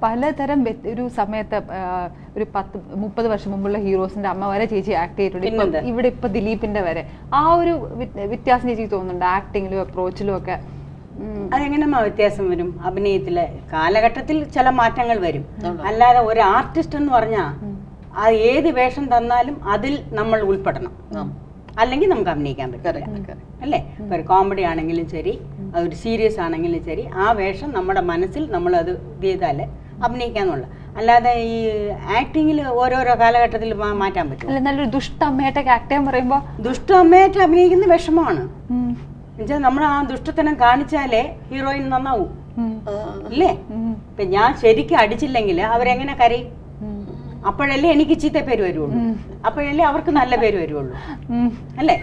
പലതരം ഒരു സമയത്ത് ഒരു പത്ത് മുപ്പത് വർഷം മുമ്പുള്ള ഹീറോസിന്റെ അമ്മ വരെ ചേച്ചി ആക്ട് ചെയ്തിട്ടുണ്ട്. ഇപ്പം ഇവിടെ ഇപ്പൊ ദിലീപിന്റെ വരെ. ആ ഒരു വ്യത്- വ്യത്യാസം ചേച്ചി തോന്നുന്നുണ്ട്? ആക്ടിങ്ങിലും അപ്രോച്ചിലും ഒക്കെ? അതെങ്ങനെ വ്യത്യാസം വരും? അഭിനയത്തിലെ കാലഘട്ടത്തിൽ ചില മാറ്റങ്ങൾ വരും. അല്ലാതെ ഒരു ആർട്ടിസ്റ്റ് എന്ന് പറഞ്ഞാൽ അത് ഏത് വേഷം തന്നാലും അതിൽ നമ്മൾ ഉൾപ്പെടണം. അല്ലെങ്കിൽ നമുക്ക് അഭിനയിക്കാൻ പറ്റില്ല അല്ലേ? ഒരു കോമഡി ആണെങ്കിലും ശരി അതൊരു സീരിയസ് ആണെങ്കിലും ശരി ആ വേഷം നമ്മുടെ മനസ്സിൽ നമ്മളത് അത് ചെയ്താലേ അഭിനയിക്കാന്നുള്ള അല്ലാതെ ഈ ആക്ടിങ്ങിൽ ഓരോരോ കാലഘട്ടത്തിൽ മാ- മാറ്റാൻ പറ്റും അല്ല നല്ലൊരു ദുഷ്ട അമ്മയായിട്ടൊക്കെ ആക്ട് ചെയ്യാൻ പറയുമ്പോ ദുഷ്ട അമ്മയായിട്ട് അഭിനയിക്കുന്ന വിഷമമാണ്. എന്നുവെച്ചാൽ നമ്മൾ ആ ദുഷ്ടത്തനം കാണിച്ചാലേ ഹീറോയിൻ നന്നാവും. അല്ലേ ഇപ്പൊ ഞാൻ ശരിക്കും അടിച്ചില്ലെങ്കിൽ അവരെങ്ങനെ കരയും? അപ്പോഴല്ലേ എനിക്ക് ചീത്ത പേര് വരുള്ളൂ അപ്പോഴല്ലേ അവർക്ക് നല്ല പേര് വരുള്ളൂ അല്ലേ?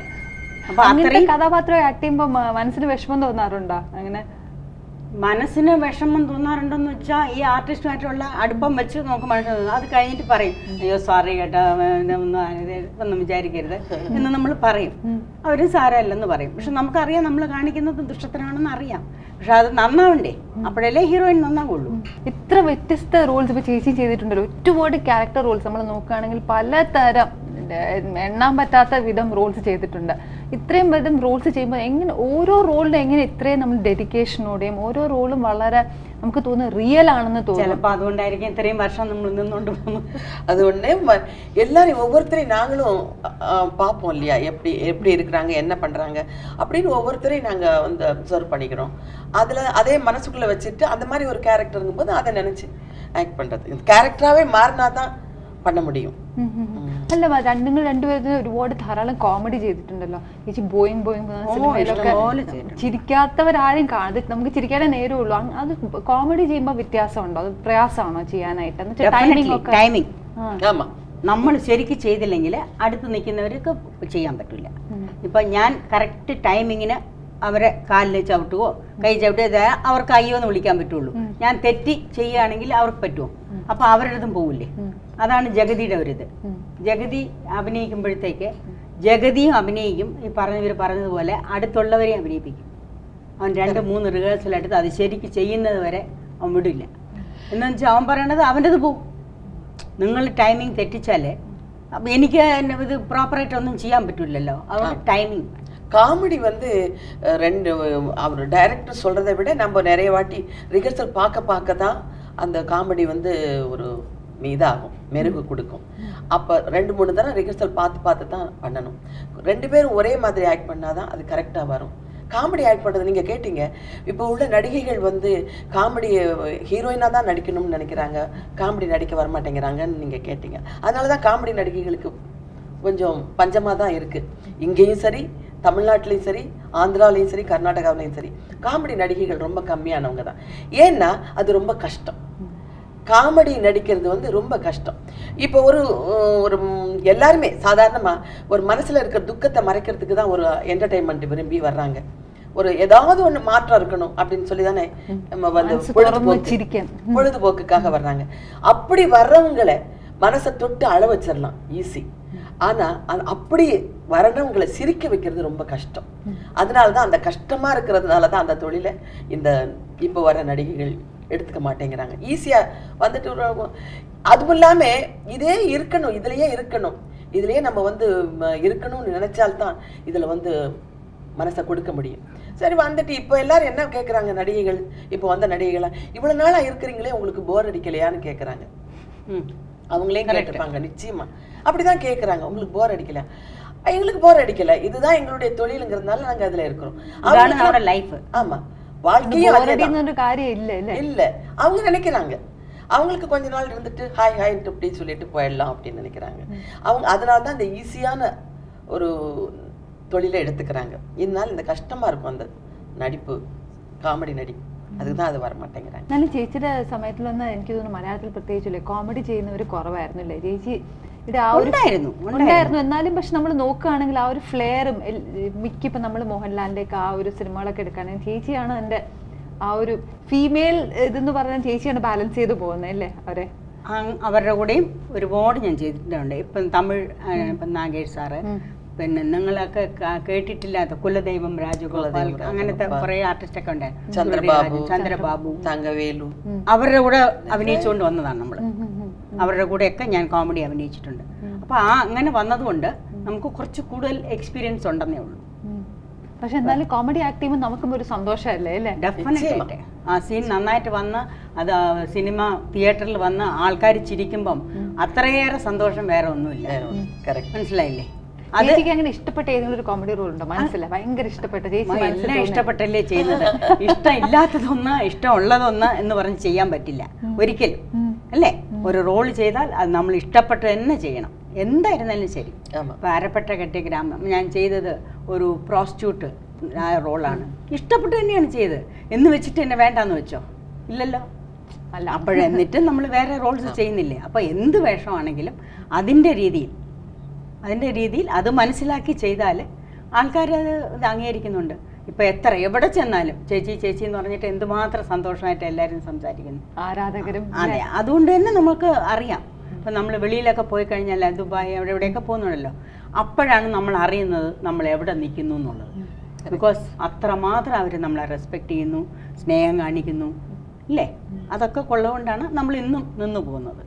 അപ്പൊ അത്രയും കഥാപാത്രം ആക്ട് ചെയ്യുമ്പോ മനസ്സിന് വിഷമം തോന്നാറുണ്ടോ? അങ്ങനെ മനസ്സിന് വിഷമം തോന്നാറുണ്ടെന്ന് വെച്ചാൽ ഈ ആർട്ടിസ്റ്റുമായിട്ടുള്ള അടുപ്പം വെച്ച് നമുക്ക് മനസ്സിലാവും അത് കഴിഞ്ഞിട്ട് പറയും അയ്യോ സാറി കേട്ടോ ഒന്നും വിചാരിക്കരുത് എന്ന് നമ്മൾ പറയും. അവരും സാരമല്ലെന്ന് പറയും. പക്ഷെ നമുക്കറിയാം നമ്മൾ കാണിക്കുന്നത് ദുഷ്ടത്തിനാണെന്ന് അറിയാം. പക്ഷെ അത് നന്നാവണ്ടേ? അപ്പോഴല്ലേ ഹീറോയിൻ നന്നാവുള്ളൂ. ഇത്ര വ്യത്യസ്ത റോൾസ് ഇപ്പൊ ചേച്ചി ചെയ്തിട്ടുണ്ടല്ലോ. ഒരുപാട് ക്യാരക്ടർ റോൾസ് നമ്മൾ നോക്കുകയാണെങ്കിൽ പലതരം ഏർ, എണ്ണാൻ പറ്റാത്ത വിധം റോൾസ് ചെയ്തിട്ടുണ്ട് ഇത്രയും വിധം റോൾസ് ചെയ്യുമ്പോൾ എങ്ങനെ ഓരോ റോളിനും എങ്ങനെ ഇത്രയും നമ്മൾ ഡെഡിക്കേഷനോടെയും ഓരോ റോളും വളരെ നമുക്ക് തോന്നുന്നു റിയൽ ആണെന്ന് തോന്നും ചിലപ്പോൾ അതുകൊണ്ടായിരിക്കും ഇത്രയും വർഷം നമ്മൾ നിന്നുകൊണ്ട് പോകുന്നത് அது ஒண்ணே ம- எல்லாரையும் ஒவ்வொருத்தரையும் நாங்களும் ஆ, பார்ப்போம் இல்லையா எப்படி எப்படி இருக்கிறாங்க என்ன பண்றாங்க அப்படின்னு ஒவ்வொருத்தரையும் நாங்க வந்து அப்சர்வ் பண்ணிக்கிறோம் அதுல அதே மனசுக்குள்ள வச்சுட்டு அந்த மாதிரி ஒரு கேரக்டருங்கும் போது அதை நினைச்சு ஆக்ட் பண்றது கேரக்டராகவே மாறினா தான் பண்ண முடியும் ഉം ഉം ഉം. അല്ല രണ്ട് നിങ്ങൾ രണ്ടുപേരും ഒരുപാട് ധാരാളം കോമഡി ചെയ്തിട്ടുണ്ടല്ലോ. ചേച്ചി ബോയിങ് ബോയിങ് സിനിമയിലൊക്കെ ചിരിക്കാത്തവരാരും കാണുന്നത് നമുക്ക് ചിരിക്കാനേ നേരമുള്ളൂ ഉള്ളു. അത് കോമഡി ചെയ്യുമ്പോൾ വ്യത്യാസമുണ്ടോ? അത് പ്രയാസമാണോ ചെയ്യാനായിട്ട്? ടൈമിംഗ് നമ്മൾ ശരിക്കും ചെയ്തില്ലെങ്കിൽ അടുത്ത് നിൽക്കുന്നവർക്ക് ചെയ്യാൻ പറ്റില്ല ഇപ്പൊ ഞാൻ കറക്റ്റ് ടൈമിങ്ങിന് അവരെ കാലിൽ ചവിട്ടുകയോ കൈ ചവിട്ടിയത് അവർക്ക് അയ്യോ എന്ന് വിളിക്കാൻ പറ്റുള്ളൂ. ഞാൻ തെറ്റി ചെയ്യുകയാണെങ്കിൽ അവർക്ക് പറ്റുമോ അപ്പൊ അവരുടെ പോവില്ലേ? അതാണ് ജഗതിയുടെ ഒരിത് ജഗതി അഭിനയിക്കുമ്പോഴത്തേക്ക് ജഗതിയും അഭിനയിക്കും. ഈ പറഞ്ഞവർ പറഞ്ഞതുപോലെ അടുത്തുള്ളവരെയും അഭിനയിപ്പിക്കും. അവൻ രണ്ട് മൂന്ന് റിഹേഴ്സൽ എടുത്ത് അത് ശരിക്ക് ചെയ്യുന്നത് വരെ അവൻ വിടില്ല. എന്ന് വെച്ചാൽ അവൻ പറയണത് അവന്റെത് പോവും. നിങ്ങൾ ടൈമിംഗ് തെറ്റിച്ചാലേ അപ്പം എനിക്ക് ഇത് പ്രോപ്പറായിട്ട് ഒന്നും ചെയ്യാൻ പറ്റില്ലല്ലോ അതുകൊണ്ട് ടൈമിംഗ് காமெடி வந்து ரெண்டு அவர் டைரக்டர் சொல்றதை விட நம்ம நிறைய வாட்டி ரிஹர்சல் பார்க்க பார்க்க தான் அந்த காமெடி வந்து ஒரு இதாகும் மெருகு கொடுக்கும். அப்போ ரெண்டு மூணு தடவை ரிஹர்சல் பார்த்து பார்த்து தான் பண்ணணும். ரெண்டு பேரும் ஒரே மாதிரி ஆக்ட் பண்ணாதான் அது கரெக்டாக வரும். காமெடி ஆக்ட் பண்ணுறது நீங்கள் கேட்டீங்க. இப்போ உள்ள நடிகைகள் வந்து காமெடி ஹீரோயினாக தான் நடிக்கணும்னு நினைக்கிறாங்க. காமெடி நடிக்க வரமாட்டேங்கிறாங்கன்னு நீங்கள் கேட்டீங்க. அதனால தான் காமெடி நடிகைகளுக்கு கொஞ்சம் பஞ்சமாக தான் இருக்குது இங்கேயும் சரி தமிழ்நாட்டிலையும் சரி ஆந்திராலையும் சரி கர்நாடகாவிலையும் சரி காமெடி நடிகைகள் ரொம்ப கம்மியானவங்க தான். ஏன்னா அது ரொம்ப கஷ்டம். காமெடி நடிக்கிறது வந்து ரொம்ப கஷ்டம். இப்போ ஒரு ஒரு எல்லாருமே சாதாரணமாக ஒரு மனசில் இருக்கிற துக்கத்தை மறைக்கிறதுக்கு தான் ஒரு என்டர்டைன்மெண்ட் விரும்பி வர்றாங்க. ஒரு ஏதாவது ஒன்று மாற்றம் இருக்கணும் அப்படின்னு சொல்லி தானே நம்ம வந்து பொழுதுபோக்கு பொழுதுபோக்குக்காக வர்றாங்க. அப்படி வர்றவங்களை மனசை தொட்டு அழ வச்சிடலாம் ஈஸி ஆனால் அது அப்படி வரணுங்களை சிரிக்க வைக்கிறது ரொம்ப கஷ்டம். அதனால தான் அந்த கஷ்டமாக இருக்கிறதுனால தான் அந்த தொழிலை இந்த இப்போ வர நடிகைகள் எடுத்துக்க மாட்டேங்கிறாங்க. ஈஸியாக வந்துட்டு அதுவும் இல்லாமல் இதே இருக்கணும் இதுலயே இருக்கணும். இதுலயே நம்ம வந்து இருக்கணும்னு நினைச்சால்தான் இதில் வந்து மனசை கொடுக்க முடியும். சரி வந்துட்டு இப்போ எல்லாரும் என்ன கேட்குறாங்க நடிகைகள்? இப்போ வந்த நடிகைகளாக இவ்வளோ நாளாக இருக்கிறீங்களே உங்களுக்கு போர் அடிக்கலையான்னு கேட்குறாங்க ம். அவங்களே கேட்டிருப்பாங்க நிச்சயமா. அப்படிதான் கேக்குறாங்க. உங்களுக்கு போர் அடிக்கல. எங்களுக்கு போர் அடிக்கல. இதுதான் எங்களுடைய தொழிலுங்கிறதுனால நாங்க அதுல இருக்கிறோம். ஆமா. வாழ்க்கையும் காரியம் இல்ல இல்ல. இல்ல. அவங்க நினைக்கிறாங்க. அவங்களுக்கு கொஞ்ச நாள் இருந்துட்டு ஹாய் ஹாய் இப்படி சொல்லிட்டு போயிடலாம் அப்படின்னு நினைக்கிறாங்க. அவங்க அதனாலதான் இந்த ஈஸியான ஒரு தொழிலை எடுத்துக்கிறாங்க. இதனால இந்த கஷ்டமா இருக்கும் அந்த நடிப்பு காமெடி நடிப்பு. അതുകൊണ്ട് അത് പറമാട്ടേങ്കരാണ് എന്നാലും ചേച്ചിയുടെ സമയത്തിലൊന്നും എനിക്ക് തോന്നുന്നു മലയാളത്തിൽ പ്രത്യേകിച്ചില്ലേ കോമഡി ചെയ്യുന്നവർ കുറവായിരുന്നില്ലേ ചേച്ചി? ഇവിടെ ആ ഒരു ഉണ്ടായിരുന്നു ഉണ്ടായിരുന്നു. എന്നാലും പക്ഷെ നമ്മൾ നോക്കുകയാണെങ്കിൽ ആ ഒരു ഫ്ലെയറും മിക്കിപ്പോൾ നമ്മൾ മോഹൻലാലിന്റെയൊക്കെ ആ ഒരു സിനിമകളൊക്കെ എടുക്കുകയാണെങ്കിൽ ചേച്ചിയാണ് എന്റെ ആ ഒരു ഫീമെയിൽ ഇതെന്ന് പറഞ്ഞാൽ ചേച്ചിയാണ് ബാലൻസ് ചെയ്ത് പോകുന്നത് അല്ലേ അവരെ? അവരുടെ കൂടെയും ഒരുപാട് ഞാൻ ചെയ്തിട്ടുണ്ട്. ഇപ്പം തമിഴ് ഇപ്പം നാഗേഷ് സാറ്. പിന്നെ നിങ്ങളൊക്കെ കേട്ടിട്ടില്ലാത്ത കുലദൈവം രാജഗോപാൽ അങ്ങനത്തെ കുറെ ആർട്ടിസ്റ്റ് ഒക്കെ ഉണ്ട് ചന്ദ്രബാബു ചന്ദ്രബാബു തങ്കവേലു. അവരുടെ കൂടെ അഭിനയിച്ചുകൊണ്ട് വന്നതാണ് നമ്മൾ അവരുടെ കൂടെ ഒക്കെ അവരുടെ കൂടെയൊക്കെ ഞാൻ കോമഡി അഭിനയിച്ചിട്ടുണ്ട്. അപ്പൊ ആ അങ്ങനെ വന്നതുകൊണ്ട് നമുക്ക് കുറച്ച് കൂടുതൽ എക്സ്പീരിയൻസ് ഉണ്ടെന്നേ ഉള്ളൂ. പക്ഷെ എന്നാലും കോമഡി ആക്ട് ചെയ്യുമ്പോൾ നമുക്കും ഒരു സന്തോഷമല്ലേ അല്ലേ? ഡെഫിനറ്റ് ആ സീൻ നന്നായിട്ട് വന്ന് അത് സിനിമ തിയേറ്ററിൽ വന്ന് ആൾക്കാർ ചിരിക്കുമ്പം അത്രയേറെ സന്തോഷം വേറെ ഒന്നുമില്ല. മനസ്സിലായില്ലേ? അത് അങ്ങനെ ഇഷ്ടപ്പെട്ട ഏതെങ്കിലും ഒരു കോമഡി റോൾ ഉണ്ടോ? മനസ്സില്ല ഭയങ്കര ഇഷ്ടപ്പെട്ട ചേച്ചി എല്ലാം ഇഷ്ടപ്പെട്ടല്ലേ ചെയ്യുന്നത്? ഇഷ്ടമില്ലാത്തതൊന്ന് ഇഷ്ടമുള്ളതൊന്ന് എന്ന് പറഞ്ഞ് ചെയ്യാൻ പറ്റില്ല. ഒരിക്കലും. അല്ലേ? ഒരു റോൾ ചെയ്താൽ അത് നമ്മൾ ഇഷ്ടപ്പെട്ട് തന്നെ ചെയ്യണം. എന്തായിരുന്നാലും ശരി. പാരപ്പെട്ട കെട്ടിയ ഗ്രാമം ഞാൻ ചെയ്തത് ഒരു പ്രോസ്റ്റിറ്റ്യൂട്ട് ആ റോളാണ് ഇഷ്ടപ്പെട്ട് തന്നെയാണ് ചെയ്തത്. എന്ന് വെച്ചിട്ട് എന്നെ വേണ്ടാന്ന് വെച്ചോ? ഇല്ലല്ലോ. അല്ല. അപ്പോഴെന്നിട്ട് നമ്മൾ വേറെ റോൾസ് ചെയ്യുന്നില്ലേ? അപ്പോൾ എന്ത് വേഷമാണെങ്കിലും അതിന്റെ രീതിയിൽ അതിന്റെ രീതിയിൽ അത് മനസ്സിലാക്കി ചെയ്താൽ ആൾക്കാർ അത് ഇത് അംഗീകരിക്കുന്നുണ്ട്. ഇപ്പം എത്ര എവിടെ ചെന്നാലും ചേച്ചി ചേച്ചി എന്ന് പറഞ്ഞിട്ട് എന്തുമാത്രം സന്തോഷമായിട്ട് എല്ലാവരും സംസാരിക്കുന്നു. ആരാധകരും അതെ. അതുകൊണ്ട് തന്നെ നമുക്ക് അറിയാം. ഇപ്പം നമ്മൾ വെളിയിലൊക്കെ പോയി കഴിഞ്ഞാൽ ദുബായ് അവിടെ എവിടെയൊക്കെ പോകുന്നുണ്ടല്ലോ. അപ്പോഴാണ് നമ്മൾ അറിയുന്നത് നമ്മൾ എവിടെ നിൽക്കുന്നു എന്നുള്ളത്. ബിക്കോസ് അത്രമാത്രം അവർ നമ്മളെ റെസ്പെക്റ്റ് ചെയ്യുന്നു സ്നേഹം കാണിക്കുന്നു. ഇല്ലേ? അതൊക്കെ കൊള്ളതുകൊണ്ടാണ് നമ്മൾ ഇന്നും നിന്നു പോകുന്നത്.